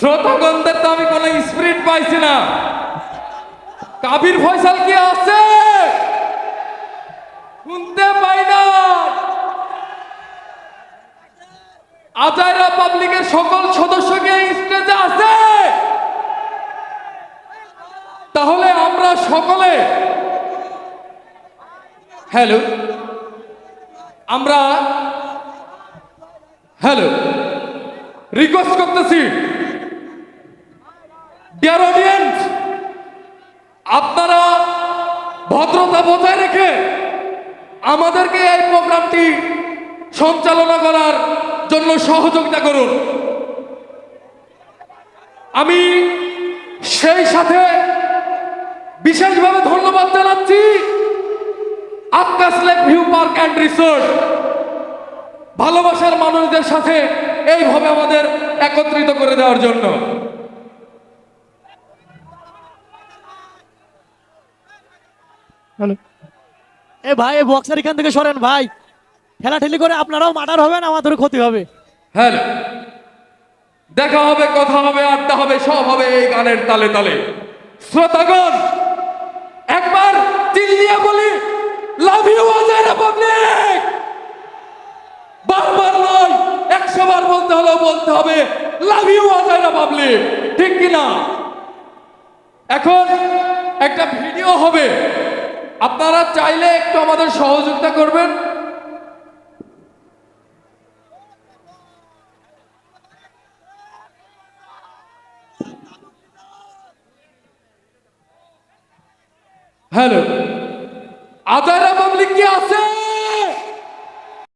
শ্রোতাগণদের তো আমি কোনো স্পিরিট পাইছি না। কাবির ফয়সাল কি আছে? শুনতে পাই না। আজাইরা পাবলিকের সকল সদস্যকে স্টেজে আছে? তাহলে আমরা সকলে হ্যালো, আমরা হ্যালো রিকোয়েস্ট করতেছি। ডিয়ার অডিয়েন্স আপনারা ভদ্রতা বজায় রেখে আমাদেরকে এই প্রোগ্রামটি সঞ্চালনা করার জন্য সহযোগিতা করুন। আমি সেই সাথে বিশেষভাবে ধন্যবাদ জানাচ্ছি Akash lake view park and resort ভালোবাসার মানুষদের সাথে এইভাবে আমাদের একত্রিত করে দেওয়ার জন্য। হ্যালো। এ ভাই এ বক্সার এখান থেকে সরেন ভাই। ঠেলাঠেলি করে আপনারাও মার্ডার হবেন, আমাদেরও ক্ষতি হবে। হ্যালো দেখা হবে, কথা হবে, আড্ডা হবে, সব হবে এই গানের তালে তালে। শ্রোতাগণ, একবার চিল্লিয়ে বলি লাভ ইউ আজারা পাবলিক বারবার নয়, একশো বার বলতে হলেও বলতে হবে লাভ ইউ আজারা পাবলিক ঠিক কিনা? এখন একটা ভিডিও হবে। আপনারা চাইলে একটু আমাদের সহযোগিতা করবেন। হ্যালো আজারা পাবলিক কি আছে?